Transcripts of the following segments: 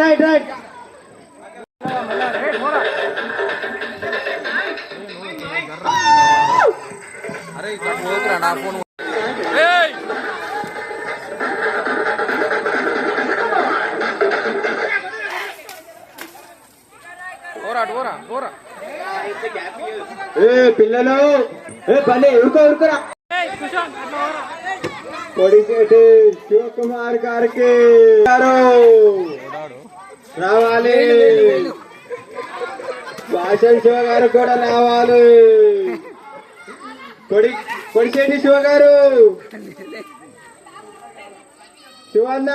Right right అరే ఇక్కడ పోకురా నా ఫోన్ పిల్లలు ఏ పల్లె ఉరుకో ఉరుకురా కొడిసేటి శివకుమార్ గారికి. గారు. రావాలి. భాషన్ శివ గారు కూడా రావాలి. కొడి కొడిసేటి శివ గారు శివన్న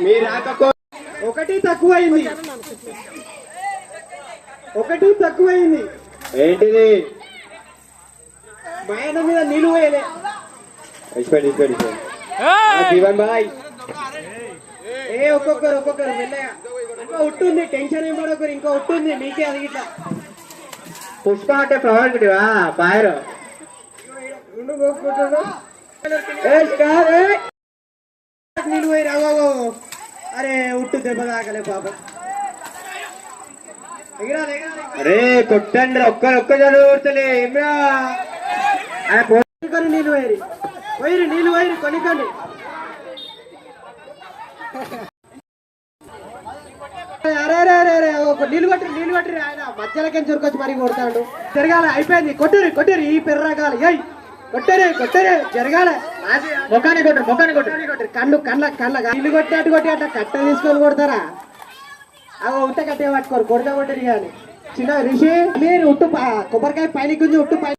మీ రాకపో ఒకటి తక్కువైంది. ఒకటి తక్కువైంది. ఏంటిది? మైన మీద నీళ్ళు పోయలే. బాయ్. ఏ ఒక్కొక్కరు ఒక్కొక్కరు మెల్లగా ఇంకా ఉంటుంది టెన్షన్ ఏం పడకరు ఇంకా ఉంటుంది మీకే అది ఇట్లా. పుష్ప అంటే ఫ్లవర్ కుటివా ఫైర్ నీళ్ళు పోయి రావో అరే ఉట్టు దెబ్బ తాకలే పాపం. అరే కొట్టండి ఒక్కరు ఒక్క చదువుతలే ఏమ్రా కొన్ని నీళ్ళు పోయి పోయిరు నీళ్ళు కొన్ని కొన్ని అరే అరే అరే ఒక నీళ్ళు కొట్టరు నీళ్ళు కొట్టరు ఆయన మధ్యలోకి చురుకొచ్చి మరి కొడతాడు? జరగాల అయిపోయింది. కొట్టురు కొట్టురు ఈ పెర్రగాలి. ఏయ్ కొట్టరే కొట్టరే జరగాల. ముఖాన్ని కొట్టరు ముఖాన్ని కొట్టరు కళ్ళు కళ్ళ కళ్ళ నీళ్ళు కొట్టేట్టు కొట్టి అట్లా కట్ట తీసుకొని కొడతారా? అవి ఉట్ట కట్టే పట్టుకోరు కొడతా కొట్టరు కానీ చిన్న రిషి మీరు ఉట్టు ప- కొబ్బరికాయ పైన గుంజి ఉట్టు పైన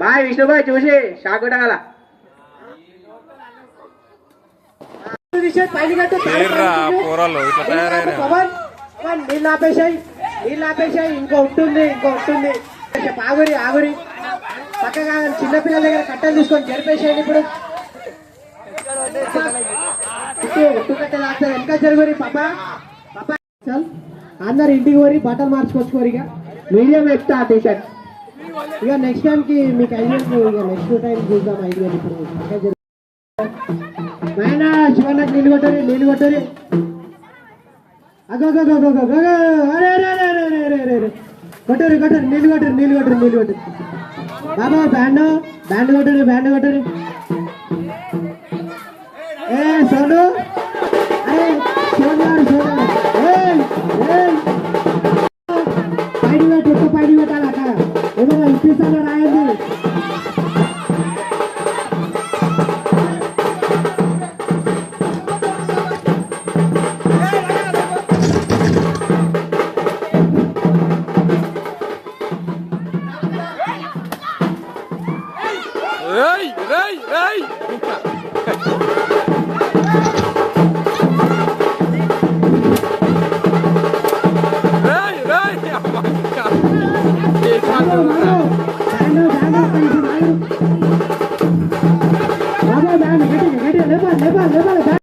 బాయ్ విష్ణుబాయ్ చూసి షాక్ కొట్టగల. కట్టు నీళ్ళు ఆపేసాయి నీళ్ళు ఆపేసాయి ఇంకో ఉంటుంది ఇంకో ఉంటుంది ఆగురి ఆగురి. చక్కగా చిన్నపిల్లల దగ్గర కట్టలు తీసుకొని జరిపేసేయండి ఇప్పుడు. ఉట్టుకట్టే దాస్తారు వెనక జరుగురి పాప. పాప అందరు ఇంటికి పోరి బట్టలు మార్చుకొచ్చుకోరు ఇక. మీడియం ఎక్స్ట్రా టీ షర్ట్ ఇక నెక్స్ట్ టైంకి మీకు ఐదు ఇక నెక్స్ట్ టైం చూద్దాం ఐదు ఇప్పుడు. నాయన శివన్న నీళ్ళు కొట్టరి నీళ్ళు కొట్టరి. అగో అరే అరే అరే అరే అరే. కొట్టరు కొట్టరు నీళ్ళు కొట్టరు నీళ్ళు కొట్టరు నీళ్ళు కొట్టరు. బాబా బ్యాండ్ బ్యాండ్ కొట్టరు బ్యాండ్ కొట్టరు. ఏ సోను అరే సోను సోను పైడి పెట్టు ఎక్కువ పైడి పెట్టాలి అక్కడ ఏమైనా ఇప్పిస్తాను రాయండి? Ei, ei! Lepas, lepas, lepas, lepas.